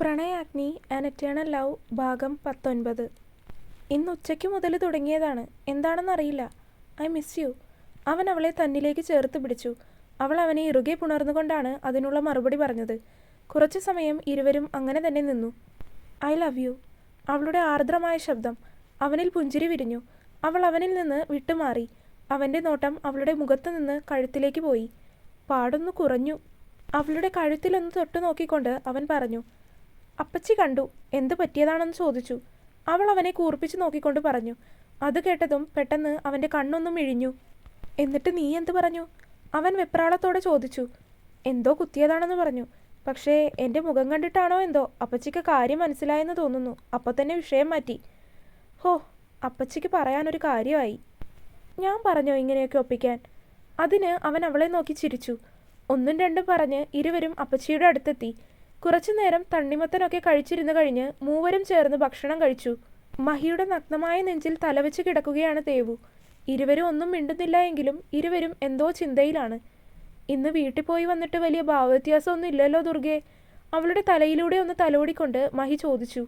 Pranayagni and eternal love ഭാഗം പത്തൊൻപത്. ഇന്ന് ഉച്ചയ്ക്ക് മുതൽ തുടങ്ങിയതാണ്. എന്താണെന്നറിയില്ല ഐ മിസ് യു അവൻ അവളെ തന്നിലേക്ക് ചേർത്ത് പിടിച്ചു. അവൾ അവനെ ഇറുകെ പുണർന്നുകൊണ്ടാണ് അതിനുള്ള മറുപടി പറഞ്ഞത്. കുറച്ചു സമയം ഇരുവരും അങ്ങനെ തന്നെ നിന്നു. ഐ ലവ് യു അവളുടെ ആർദ്രമായ ശബ്ദം അവനിൽ പുഞ്ചിരി വിരിഞ്ഞു. അവൾ അവനിൽ നിന്ന് വിട്ടുമാറി. അവന്റെ നോട്ടം അവളുടെ മുഖത്ത് നിന്ന് കഴുത്തിലേക്ക് പോയി. പാടൊന്നു കുറഞ്ഞു. അവളുടെ കഴുത്തിലൊന്ന് തൊട്ടു നോക്കിക്കൊണ്ട് അവൻ പറഞ്ഞു അപ്പച്ചി കണ്ടു എന്തു പറ്റിയതാണെന്ന് ചോദിച്ചു. അവൾ അവനെ കൂർപ്പിച്ച് നോക്കിക്കൊണ്ട് പറഞ്ഞു അത് കേട്ടതും പെട്ടെന്ന് അവന്റെ കണ്ണൊന്നും ഇഴിഞ്ഞു എന്നിട്ട് നീ എന്ത് പറഞ്ഞു? അവൻ വെപ്രാളത്തോടെ ചോദിച്ചു എന്തോ കുത്തിയതാണെന്ന് പറഞ്ഞു. പക്ഷേ എന്റെ മുഖം കണ്ടിട്ടാണോ എന്തോ? അപ്പച്ചിക്ക് കാര്യം മനസ്സിലായെന്ന് തോന്നുന്നു. അപ്പോൾ തന്നെ വിഷയം മാറ്റി. ഹോ അപ്പച്ചിക്ക് പറയാനൊരു കാര്യമായി. ഞാൻ പറഞ്ഞോ ഇങ്ങനെയൊക്കെ ഒപ്പിക്കാൻ? അതിന് അവൻ അവളെ നോക്കി ചിരിച്ചു. ഒന്നും രണ്ടും പറഞ്ഞ് ഇരുവരും അപ്പച്ചിയുടെ അടുത്തെത്തി. കുറച്ചു നേരം തണ്ണിമത്തനൊക്കെ കഴിച്ചിരുന്നു കഴിഞ്ഞ് മൂവരും ചേർന്ന് ഭക്ഷണം കഴിച്ചു. മഹിയുടെ നഗ്നമായ നെഞ്ചിൽ തലവെച്ച് കിടക്കുകയാണ് ദേവു ഇരുവരും ഒന്നും മിണ്ടുന്നില്ല എങ്കിലും ഇരുവരും എന്തോ ചിന്തയിലാണ്. ഇന്ന് വീട്ടിൽ പോയി വന്നിട്ട് വലിയ ഭാവവ്യത്യാസമൊന്നും ഇല്ലല്ലോ ദുർഗെ. അവളുടെ തലയിലൂടെ ഒന്ന് തലോടിക്കൊണ്ട് മഹി ചോദിച്ചു.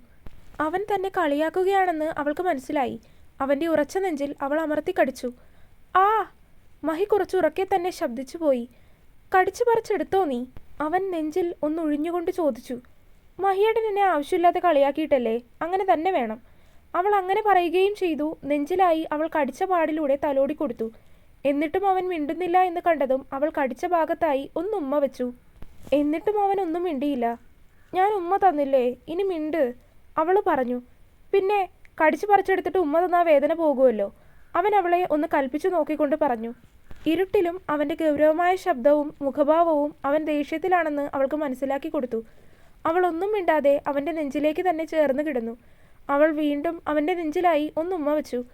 അവൻ തന്നെ കളിയാക്കുകയാണെന്ന് അവൾക്ക് മനസ്സിലായി. അവന്റെ ഉറച്ച നെഞ്ചിൽ അവൾ അമർത്തി കടിച്ചു. ആ മഹി കുറച്ചുറക്കെ തന്നെ ശബ്ദിച്ചു പോയി കടിച്ചു പറിച്ചെടുത്തോ നീ? അവൻ നെഞ്ചിൽ ഒന്ന് ഒഴിഞ്ഞുകൊണ്ട് ചോദിച്ചു മഹിയേട്ടൻ എന്നെ ആവശ്യമില്ലാതെ കളിയാക്കിയിട്ടല്ലേ? അങ്ങനെ തന്നെ വേണം. അവൾ അങ്ങനെ പറയുകയും ചെയ്തു. നെഞ്ചിലായി അവൾ കടിച്ച പാടിലൂടെ തലോടി കൊടുത്തു. എന്നിട്ടും അവൻ മിണ്ടുന്നില്ല എന്ന് കണ്ടതും അവൾ കടിച്ച ഭാഗത്തായി ഒന്ന് ഉമ്മ വെച്ചു. എന്നിട്ടും അവൻ ഒന്നും മിണ്ടിയില്ല. ഞാൻ ഉമ്മ തന്നില്ലേ? ഇനി മിണ്ട് അവൾ പറഞ്ഞു. പിന്നെ കടിച്ചു പറിച്ചെടുത്തിട്ട് ഉമ്മ തന്നാ വേദന പോകുമല്ലോ അവൻ അവളെ ഒന്ന് കൽപ്പിച്ചു നോക്കിക്കൊണ്ട് പറഞ്ഞു. ഇരുട്ടിലും അവന്റെ ഗൗരവമായ ശബ്ദവും മുഖഭാവവും അവൻ ദേഷ്യത്തിലാണെന്ന് അവൾക്ക് മനസ്സിലാക്കി കൊടുത്തു. അവൾ ഒന്നും മിണ്ടാതെ അവന്റെ നെഞ്ചിലേക്ക് തന്നെ ചേർന്ന് കിടന്നു. അവൾ വീണ്ടും അവന്റെ നെഞ്ചിലായി ഒന്നുമ്മ വെച്ചു.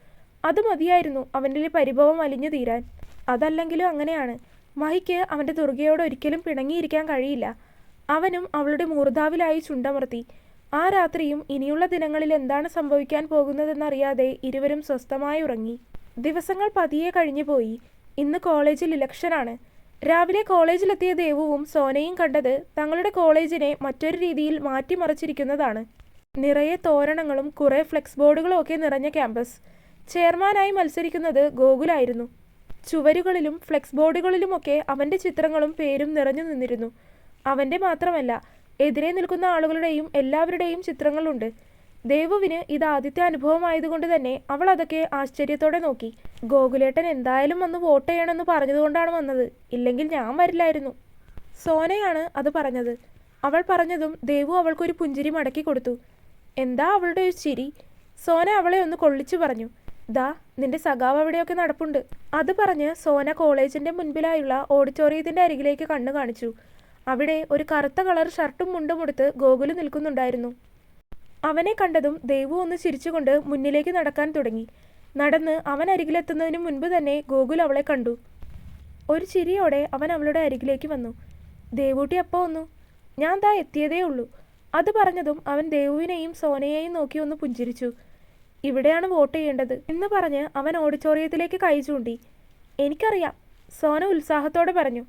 അത് മതിയായിരുന്നു അവന്റെ പരിഭവം അലിഞ്ഞു തീരാൻ. അതല്ലെങ്കിലും അങ്ങനെയാണ്. മഹിക്ക് അവന്റെ ദുർഗയോട് ഒരിക്കലും പിണങ്ങിയിരിക്കാൻ കഴിയില്ല. അവനും അവളുടെ മൂർധാവിലായി ചുണ്ടമർത്തി. ആ രാത്രിയും ഇനിയുള്ള ദിനങ്ങളിൽ എന്താണ് സംഭവിക്കാൻ പോകുന്നതെന്നറിയാതെ ഇരുവരും സ്വസ്ഥമായി ഉറങ്ങി. ദിവസങ്ങൾ പതിയെ കഴിഞ്ഞുപോയി. ഇന്ന് കോളേജിൽ ഇലക്ഷനാണ്. രാവിലെ കോളേജിലെത്തിയ ദേവുവും സോനയും കണ്ടത് തങ്ങളുടെ കോളേജിനെ മറ്റൊരു രീതിയിൽ മാറ്റിമറിച്ചിരിക്കുന്നതാണ്. നിറയെ തോരണങ്ങളും കുറേ ഫ്ലെക്സ് ബോർഡുകളും ഒക്കെ നിറഞ്ഞ ക്യാമ്പസ്. ചെയർമാനായി മത്സരിക്കുന്നത് ഗോകുലായിരുന്നു. ചുവരുകളിലും ഫ്ലെക്സ് ബോർഡുകളിലുമൊക്കെ അവന്റെ ചിത്രങ്ങളും പേരും നിറഞ്ഞു നിന്നിരുന്നു. അവന്റെ മാത്രമല്ല എതിരെ നിൽക്കുന്ന ആളുകളുടെയും എല്ലാവരുടെയും ചിത്രങ്ങളുണ്ട്. ദേവുവിന് ഇത് ആദ്യത്തെ അനുഭവമായതുകൊണ്ട് തന്നെ അവൾ അതൊക്കെ ആശ്ചര്യത്തോടെ നോക്കി. ഗോകുലേട്ടൻ എന്തായാലും വന്ന് വോട്ട് ചെയ്യണമെന്ന് പറഞ്ഞതുകൊണ്ടാണ് വന്നത്. ഇല്ലെങ്കിൽ ഞാൻ വരില്ലായിരുന്നു. സോനയാണ് അത് പറഞ്ഞത്. അവൾ പറഞ്ഞതും ദേവു അവൾക്കൊരു പുഞ്ചിരി മടക്കി കൊടുത്തു. എന്താ അവളുടെ ഒരു ചിരി? സോന അവളെ ഒന്ന് കൊള്ളിച്ചു പറഞ്ഞു. ദാ നിന്റെ സഖാവ് അവിടെയൊക്കെ നടപ്പുണ്ട്. അത് പറഞ്ഞ് സോന കോളേജിന്റെ മുൻപിലായുള്ള ഓഡിറ്റോറിയത്തിന്റെ അരികിലേക്ക് കണ്ണു കാണിച്ചു. അവിടെ ഒരു കറുത്ത കളർ ഷർട്ടും മുണ്ടും ഉടുത്ത് ഗോകുൽ നിൽക്കുന്നുണ്ടായിരുന്നു. അവനെ കണ്ടതും ദേവു ഒന്ന് ചിരിച്ചുകൊണ്ട് മുന്നിലേക്ക് നടക്കാൻ തുടങ്ങി. നടന്ന് അവൻ അരികിലെത്തുന്നതിന് മുൻപ് തന്നെ ഗോകുൽ അവളെ കണ്ടു. ഒരു ചിരിയോടെ അവൻ അവളുടെ അരികിലേക്ക് വന്നു. ദേവൂട്ടി അപ്പോൾ വന്നു. ഞാൻ താ എത്തിയതേ ഉള്ളൂ. അത് പറഞ്ഞതും അവൻ ദേവുവിനെയും സോനയെയും നോക്കി ഒന്ന് പുഞ്ചിരിച്ചു. ഇവിടെയാണ് വോട്ട് ചെയ്യേണ്ടത് എന്ന് പറഞ്ഞ് അവൻ ഓഡിറ്റോറിയത്തിലേക്ക് കൈ ചൂണ്ടി. എനിക്കറിയാം സോന ഉത്സാഹത്തോടെ പറഞ്ഞു.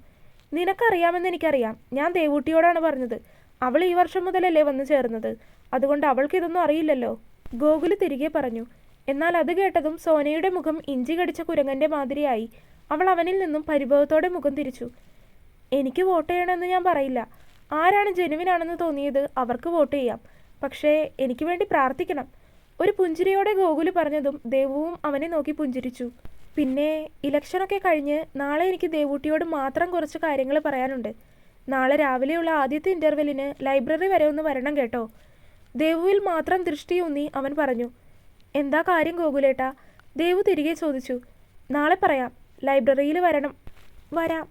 നിനക്കറിയാമെന്ന് എനിക്കറിയാം. ഞാൻ ദേവൂട്ടിയോടാണ് പറഞ്ഞത്. അവൾ ഈ വർഷം മുതലല്ലേ വന്നു ചേർന്നത്. അതുകൊണ്ട് അവൾക്ക് ഇതൊന്നും അറിയില്ലല്ലോ. ഗോകുൽ തിരികെ പറഞ്ഞു. എന്നാൽ അത് കേട്ടതും സോനയുടെ മുഖം ഇഞ്ചി കടിച്ച കുരങ്ങന്റെ മാതിരിയായി. അവൾ അവനിൽ നിന്നും പരിഭവത്തോടെ മുഖം തിരിച്ചു. എനിക്ക് വോട്ട് ചെയ്യണമെന്ന് ഞാൻ പറയില്ല. ആരാണ് ജനുവിനാണെന്ന് തോന്നിയത് അവർക്ക് വോട്ട് ചെയ്യാം. പക്ഷേ എനിക്ക് വേണ്ടി പ്രാർത്ഥിക്കണം. ഒരു പുഞ്ചിരിയോടെ ഗോകുൽ പറഞ്ഞതും ദേവുവും അവനെ നോക്കി പുഞ്ചിരിച്ചു. പിന്നെ ഇലക്ഷനൊക്കെ കഴിഞ്ഞ് നാളെ എനിക്ക് ദേവൂട്ടിയോട് മാത്രം കുറച്ച് കാര്യങ്ങൾ പറയാനുണ്ട്. നാളെ രാവിലെയുള്ള ആദ്യത്തെ ഇന്റർവെല്ലിന് ലൈബ്രറി വരെ ഒന്ന് വരണം കേട്ടോ. ദേവുവിൽ മാത്രം ദൃഷ്ടിയൂന്നി അവൻ പറഞ്ഞു എന്താ കാര്യം ഗോകുലേട്ടാ? ദേവു തിരികെ ചോദിച്ചു നാളെ പറയാം ലൈബ്രറിയിൽ വരണം വരാം.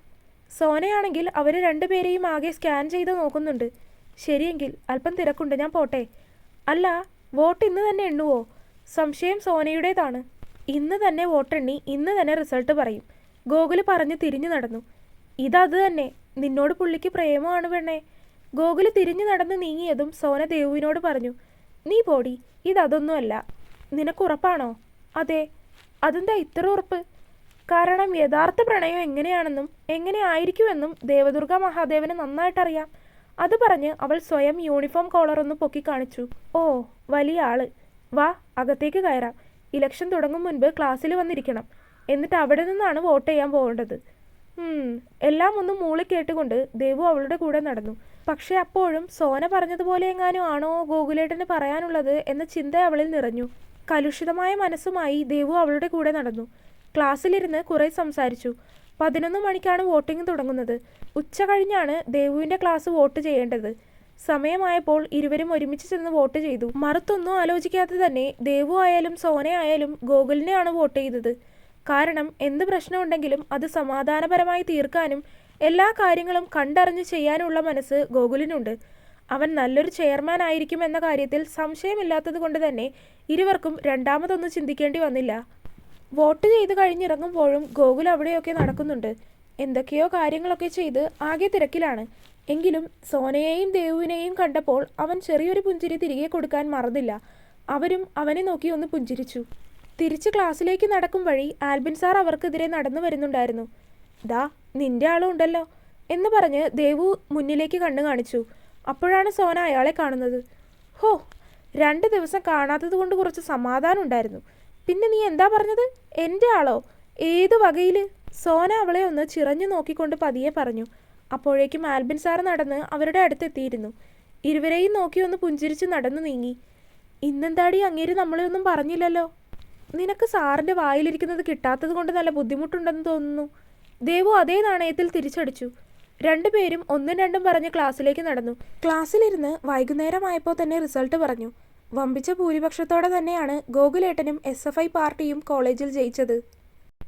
സോനയാണെങ്കിൽ അവർ രണ്ടുപേരെയും ആകെ സ്കാൻ ചെയ്ത് നോക്കുന്നുണ്ട്. ശരിയെങ്കിൽ അല്പം തിരക്കുണ്ട് ഞാൻ പോട്ടെ. അല്ല വോട്ട് ഇന്ന് തന്നെ എണ്ണുവോ? സംശയം സോനയുടേതാണ്. ഇന്ന് തന്നെ വോട്ടെണ്ണി ഇന്ന് തന്നെ റിസൾട്ട് പറയും. ഗോകുൽ പറഞ്ഞ് തിരിഞ്ഞു നടന്നു. ഇതത് തന്നെ നിന്നോട് പുള്ളിക്ക് പ്രേമമാണ് പെണ്ണേ. ഗോകുൽ തിരിഞ്ഞു നടന്ന് നീങ്ങിയതും സോന ദേവുവിനോട് പറഞ്ഞു നീ പോടി ഇതതൊന്നുമല്ല. നിനക്കുറപ്പാണോ അതെ. അതെന്താ ഇത്ര ഉറപ്പ്? കാരണം യഥാർത്ഥ പ്രണയം എങ്ങനെയാണെന്നും എങ്ങനെ ആയിരിക്കുമെന്നും ദേവദുർഗ മഹാദേവന് നന്നായിട്ടറിയാം. അത് പറഞ്ഞ് അവൾ സ്വയം യൂണിഫോം കോളർ ഒന്ന് പൊക്കി കാണിച്ചു. ഓ വലിയ ആൾ. വാ അകത്തേക്ക് കയറാം. ഇലക്ഷൻ തുടങ്ങും മുൻപ് ക്ലാസ്സിൽ വന്നിരിക്കണം. എന്നിട്ട് അവിടെ നിന്നാണ് വോട്ട് ചെയ്യാൻ പോകേണ്ടത്. എല്ലാം ഒന്ന് മൂളി കേട്ടുകൊണ്ട് ദേവു അവളുടെ കൂടെ നടന്നു. പക്ഷെ അപ്പോഴും സോന പറഞ്ഞതുപോലെ എങ്ങാനും ആണോ ഗോകുലേട്ടന് പറയാനുള്ളത് എന്ന ചിന്ത അവളിൽ നിറഞ്ഞു. കലുഷിതമായ മനസ്സുമായി ദേവു അവളുടെ കൂടെ നടന്നു. ക്ലാസ്സിലിരുന്ന് കുറെ സംസാരിച്ചു. പതിനൊന്ന് മണിക്കാണ് വോട്ടിംഗ് തുടങ്ങുന്നത്. ഉച്ച കഴിഞ്ഞാണ് ദേവുവിന്റെ ക്ലാസ് വോട്ട് ചെയ്യേണ്ടത്. സമയമായപ്പോൾ ഇരുവരും ഒരുമിച്ച് ചെന്ന് വോട്ട് ചെയ്തു. മറുത്തൊന്നും ആലോചിക്കാതെ തന്നെ ദേവു ആയാലും സോനയായാലും ഗോകുലിനെയാണ് വോട്ട് ചെയ്തത്. കാരണം എന്ത് പ്രശ്നമുണ്ടെങ്കിലും അത് സമാധാനപരമായി തീർക്കാനും എല്ലാ കാര്യങ്ങളും കണ്ടറിഞ്ഞ് ചെയ്യാനുള്ള മനസ്സ് ഗോകുലിനുണ്ട്. അവൻ നല്ലൊരു ചെയർമാൻ ആയിരിക്കും എന്ന കാര്യത്തിൽ സംശയമില്ലാത്തത് കൊണ്ട് തന്നെ ഇരുവർക്കും രണ്ടാമതൊന്നും ചിന്തിക്കേണ്ടി വന്നില്ല. വോട്ട് ചെയ്ത് കഴിഞ്ഞിറങ്ങുമ്പോഴും ഗോകുൽ അവിടെയൊക്കെ നടക്കുന്നുണ്ട്. എന്തൊക്കെയോ കാര്യങ്ങളൊക്കെ ചെയ്ത് ആകെ തിരക്കിലാണ്. എങ്കിലും സോനയെയും ദേവുവിനെയും കണ്ടപ്പോൾ അവൻ ചെറിയൊരു പുഞ്ചിരി തിരികെ കൊടുക്കാൻ മറന്നില്ല. അവരും അവനെ നോക്കി ഒന്ന് പുഞ്ചിരിച്ചു. തിരിച്ച് ക്ലാസ്സിലേക്ക് നടക്കും വഴി ആൽബിൻ സാർ അവർക്കെതിരെ നടന്നു വരുന്നുണ്ടായിരുന്നു. ദാ നിന്റെ ആളും ഉണ്ടല്ലോ എന്ന് പറഞ്ഞ് ദേവു മുന്നിലേക്ക് കണ്ണു കാണിച്ചു. അപ്പോഴാണ് സോന അയാളെ കാണുന്നത്. ഹോ രണ്ട് ദിവസം കാണാത്തത് കൊണ്ട് കുറച്ച് സമാധാനം ഉണ്ടായിരുന്നു. പിന്നെ നീ എന്താ പറഞ്ഞത്? എന്റെ ആളോ? ഏത് വകയിൽ സോന അവളെ ഒന്ന് ചിറഞ്ഞു നോക്കിക്കൊണ്ട് പതിയെ പറഞ്ഞു. അപ്പോഴേക്കും ആൽബിൻ സാർ നടന്ന് അവരുടെ അടുത്തെത്തിയിരുന്നു. ഇരുവരെയും നോക്കി ഒന്ന് പുഞ്ചിരിച്ച് നടന്നു നീങ്ങി. ഇന്നെന്താടി അങ്ങേര് നമ്മളെ ഒന്നും പറഞ്ഞില്ലല്ലോ? നിനക്ക് സാറിന്റെ വായിലിരിക്കുന്നത് കിട്ടാത്തത് കൊണ്ട് നല്ല ബുദ്ധിമുട്ടുണ്ടെന്ന് തോന്നുന്നു. ദേവു അതേ നാണയത്തിൽ തിരിച്ചടിച്ചു. രണ്ടുപേരും ഒന്നും രണ്ടും പറഞ്ഞ് ക്ലാസ്സിലേക്ക് നടന്നു. ക്ലാസ്സിലിരുന്ന് വൈകുന്നേരമായപ്പോൾ തന്നെ റിസൾട്ട് പറഞ്ഞു. വമ്പിച്ച ഭൂരിപക്ഷത്തോടെ തന്നെയാണ് ഗോകുലേട്ടനും എസ് എഫ് ഐ പാർട്ടിയും കോളേജിൽ ജയിച്ചത്.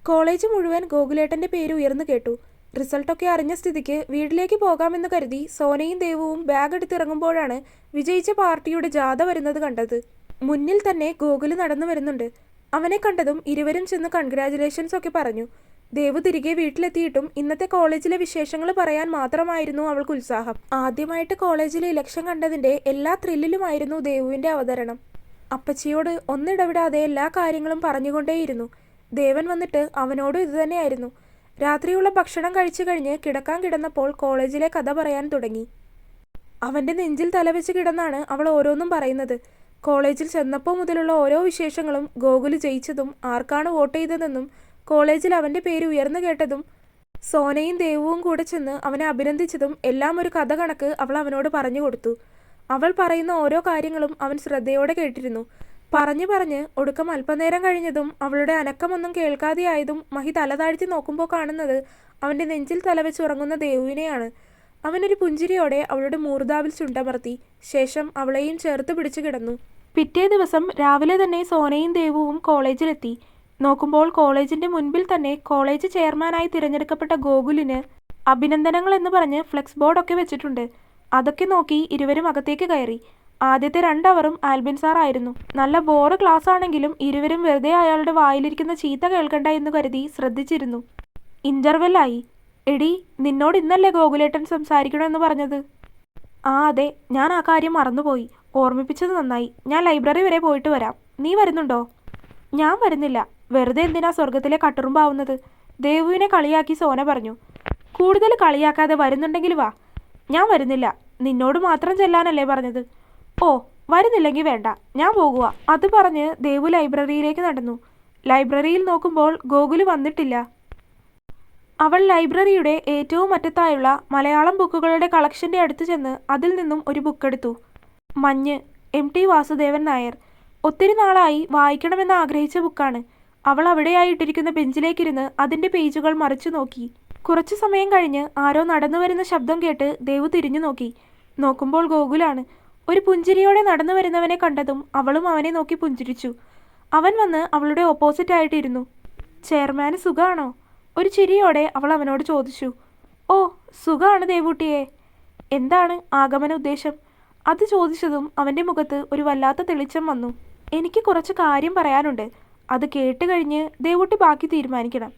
കോളേജ് മുഴുവൻ ഗോകുലേട്ടന്റെ പേര് ഉയർന്നു കേട്ടു. റിസൾട്ടൊക്കെ അറിഞ്ഞ സ്ഥിതിക്ക് വീട്ടിലേക്ക് പോകാമെന്ന് കരുതി സോനയും ദേവുവും ബാഗ് എടുത്തിറങ്ങുമ്പോഴാണ് വിജയിച്ച പാർട്ടിയുടെ ജാഥ വരുന്നത് കണ്ടത്. മുന്നിൽ തന്നെ ഗോകുൽ നടന്നു വരുന്നുണ്ട്. അവനെ കണ്ടതും ഇരുവരും ചെന്ന് കൺഗ്രാചുലേഷൻസ് ഒക്കെ പറഞ്ഞു. ദേവ് തിരികെ വീട്ടിലെത്തിയിട്ടും ഇന്നത്തെ കോളേജിലെ വിശേഷങ്ങൾ പറയാൻ മാത്രമായിരുന്നു അവൾക്ക് ഉത്സാഹം. ആദ്യമായിട്ട് കോളേജിലെ ഇലക്ഷൻ കണ്ടതിന്റെ എല്ലാ ത്രില്ലിലുമായിരുന്നു ദേവുവിന്റെ അവതരണം. അപ്പച്ചിയോട് ഒന്നിടവിടാതെ എല്ലാ കാര്യങ്ങളും പറഞ്ഞുകൊണ്ടേയിരുന്നു. ദേവൻ വന്നിട്ട് അവനോടും ഇതുതന്നെയായിരുന്നു രാത്രിയുള്ള ഭക്ഷണം കഴിച്ചു കഴിഞ്ഞ് കിടക്കാൻ കിടന്നപ്പോൾ കോളേജിലെ കഥ പറയാൻ തുടങ്ങി. അവന്റെ നെഞ്ചിൽ തലവെച്ച് കിടന്നാണ് അവൾ ഓരോന്നും പറയുന്നത്. കോളേജിൽ ചെന്നപ്പോൾ മുതലുള്ള ഓരോ വിശേഷങ്ങളും ഗോകുൽ ജയിച്ചതും ആർക്കാണ് വോട്ട് ചെയ്തതെന്നും കോളേജിൽ അവന്റെ പേര് ഉയർന്നു കേട്ടതും സോനയും ദേവുവും കൂടെ ചെന്ന് അവനെ അഭിനന്ദിച്ചതും എല്ലാം ഒരു കഥ കണക്ക് അവൾ അവനോട് പറഞ്ഞു കൊടുത്തു. അവൾ പറയുന്ന ഓരോ കാര്യങ്ങളും അവൻ ശ്രദ്ധയോടെ കേട്ടിരുന്നു. പറഞ്ഞു പറഞ്ഞ് ഒടുക്കം അല്പനേരം കഴിഞ്ഞതും അവളുടെ അനക്കമൊന്നും കേൾക്കാതെയായതും മഹി തല താഴ്ത്തി നോക്കുമ്പോൾ കാണുന്നത് അവന്റെ നെഞ്ചിൽ തലവെച്ച് ഉറങ്ങുന്ന ദേവുവിനെയാണ്. അവനൊരു പുഞ്ചിരിയോടെ അവളുടെ മൂർദാവിൽ ചുണ്ടമർത്തി. ശേഷം അവളെയും ചേർത്ത് പിടിച്ചു കിടന്നു. പിറ്റേ ദിവസം രാവിലെ തന്നെ സോനയും ദേവുവും കോളേജിലെത്തി. നോക്കുമ്പോൾ കോളേജിന്റെ മുൻപിൽ തന്നെ കോളേജ് ചെയർമാനായി തിരഞ്ഞെടുക്കപ്പെട്ട ഗോകുലിന് അഭിനന്ദനങ്ങൾ എന്ന് പറഞ്ഞ് ഫ്ലെക്സ് ബോർഡൊക്കെ വെച്ചിട്ടുണ്ട്. അതൊക്കെ നോക്കി ഇരുവരും അകത്തേക്ക് കയറി. ആദ്യത്തെ രണ്ടവറും ആൽബിൻ സാർ ആയിരുന്നു. നല്ല ബോറ് ക്ലാസ് ആണെങ്കിലും ഇരുവരും വെറുതെ അയാളുടെ വായിലിരിക്കുന്ന ചീത്ത കേൾക്കണ്ട എന്ന് കരുതി ശ്രദ്ധിച്ചിരുന്നു. ഇന്റർവെല്ലായി. എടി നിന്നോട് ഇന്നല്ലേ ഗോകുലേട്ടൻ സംസാരിക്കണമെന്ന് പറഞ്ഞത്? ആ അതെ ഞാൻ ആ കാര്യം മറന്നുപോയി. ഓർമ്മിപ്പിച്ചത് നന്നായി. ഞാൻ ലൈബ്രറി വരെ പോയിട്ട് വരാം. നീ വരുന്നുണ്ടോ? ഞാൻ വരുന്നില്ല. വെറുതെ എന്തിനാ സ്വർഗത്തിലെ കട്ടുറുമ്പാവുന്നത്? ദേവുവിനെ കളിയാക്കി സോന പറഞ്ഞു. കൂടുതൽ കളിയാക്കാതെ വരുന്നുണ്ടെങ്കിൽ വാ. ഞാൻ വരുന്നില്ല. നിന്നോട് മാത്രം ചെല്ലാനല്ലേ പറഞ്ഞത്. ഓ വരുന്നില്ലെങ്കിൽ വേണ്ട. ഞാൻ പോകുക അത് പറഞ്ഞ് ദേവു ലൈബ്രറിയിലേക്ക് നടന്നു. ലൈബ്രറിയിൽ നോക്കുമ്പോൾ ഗോകുൽ വന്നിട്ടില്ല. അവൾ ലൈബ്രറിയുടെ ഏറ്റവും അറ്റത്തായുള്ള മലയാളം ബുക്കുകളുടെ കളക്ഷന്റെ അടുത്ത് ചെന്ന് അതിൽ നിന്നും ഒരു ബുക്ക് എടുത്തു. മഞ്ഞ് എം ടി വാസുദേവൻ നായർ. ഒത്തിരി നാളായി വായിക്കണമെന്ന് ആഗ്രഹിച്ച ബുക്കാണ് അവൾ അവിടെയായിട്ടിരിക്കുന്ന ബെഞ്ചിലേക്കിരുന്ന് അതിന്റെ പേജുകൾ മറിച്ചു നോക്കി. കുറച്ചു സമയം കഴിഞ്ഞ് ആരോ നടന്നു വരുന്ന ശബ്ദം കേട്ട് ദേവു തിരിഞ്ഞു നോക്കി. നോക്കുമ്പോൾ ഗോകുലാണ്. ഒരു പുഞ്ചിരിയോടെ നടന്നു വരുന്നവനെ കണ്ടതും അവളും അവനെ നോക്കി പുഞ്ചിരിച്ചു. അവൻ വന്ന് അവളുടെ ഓപ്പോസിറ്റ് ആയിട്ടിരുന്നു. ചെയർമാന് സുഖാണോ? ഒരു ചിരിയോടെ അവൾ അവനോട് ചോദിച്ചു ഓ സുഖമാണ് ദേവൂട്ടിയെ. എന്താണ് ആഗമന ഉദ്ദേശം? അത് ചോദിച്ചതും അവന്റെ മുഖത്ത് ഒരു വല്ലാത്ത തെളിച്ചം വന്നു. എനിക്ക് കുറച്ച് കാര്യം പറയാനുണ്ട്. അത് കേട്ട് കഴിഞ്ഞ് ദേവൂട്ടി ബാക്കി തീരുമാനിക്കണം.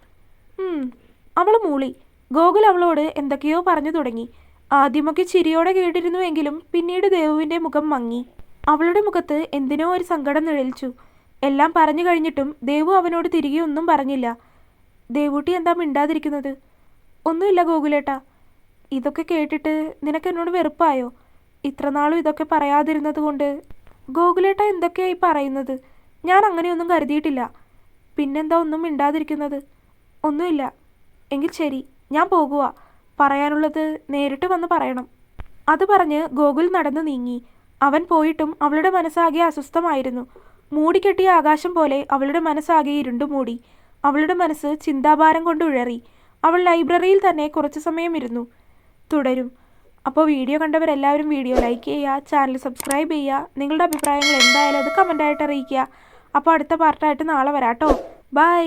അവൾ മൂളി. ഗോകുൽ അവളോട് എന്തൊക്കെയോ പറഞ്ഞു തുടങ്ങി. ആദ്യമൊക്കെ ചിരിയോടെ കേട്ടിരുന്നുവെങ്കിലും പിന്നീട് ദേവുവിന്റെ മുഖം മങ്ങി. അവളുടെ മുഖത്ത് എന്തിനോ ഒരു സങ്കടം നിഴലിച്ചു. എല്ലാം പറഞ്ഞു കഴിഞ്ഞിട്ടും ദേവു അവനോട് തിരികെ ഒന്നും പറഞ്ഞില്ല. ദേവൂട്ടി എന്താ മിണ്ടാതിരിക്കുന്നത്? ഒന്നുമില്ല ഗോകുലേട്ടാ. ഇതൊക്കെ കേട്ടിട്ട് നിനക്ക് എന്നോട് വെറുപ്പായോ? ഇത്രനാളും ഇതൊക്കെ പറയാതിരുന്നത് കൊണ്ട് ഗോകുലേട്ട എന്തൊക്കെയായി പറയുന്നത്? ഞാൻ അങ്ങനെയൊന്നും കരുതിയിട്ടില്ല. പിന്നെന്താ ഒന്നും മിണ്ടാതിരിക്കുന്നത്? ഒന്നുമില്ല. എങ്കിൽ ശരി ഞാൻ പോകുക പറയാനുള്ളത് നേരിട്ട് വന്ന് പറയണം. അത് പറഞ്ഞ് ഗോകുൽ നടന്നു നീങ്ങി. അവൻ പോയിട്ടും അവളുടെ മനസ്സാകെ അസ്വസ്ഥമായിരുന്നു. മൂടിക്കെട്ടിയ ആകാശം പോലെ അവളുടെ മനസ്സാകെ ഇരുണ്ടു മൂടി. അവളുടെ മനസ്സ് ചിന്താഭാരം കൊണ്ട് ഉഴറി. അവൾ ലൈബ്രറിയിൽ തന്നെ കുറച്ച് സമയം ഇരുന്നു. തുടരും. അപ്പോൾ വീഡിയോ കണ്ടവരെല്ലാവരും വീഡിയോ ലൈക്ക് ചെയ്യുക ചാനൽ സബ്സ്ക്രൈബ് ചെയ്യുക. നിങ്ങളുടെ അഭിപ്രായങ്ങൾ എന്തായാലും അത് കമന്റായിട്ട് അറിയിക്കുക. അപ്പോൾ അടുത്ത പാർട്ടായിട്ട് നാളെ വരാട്ടോ. ബൈ.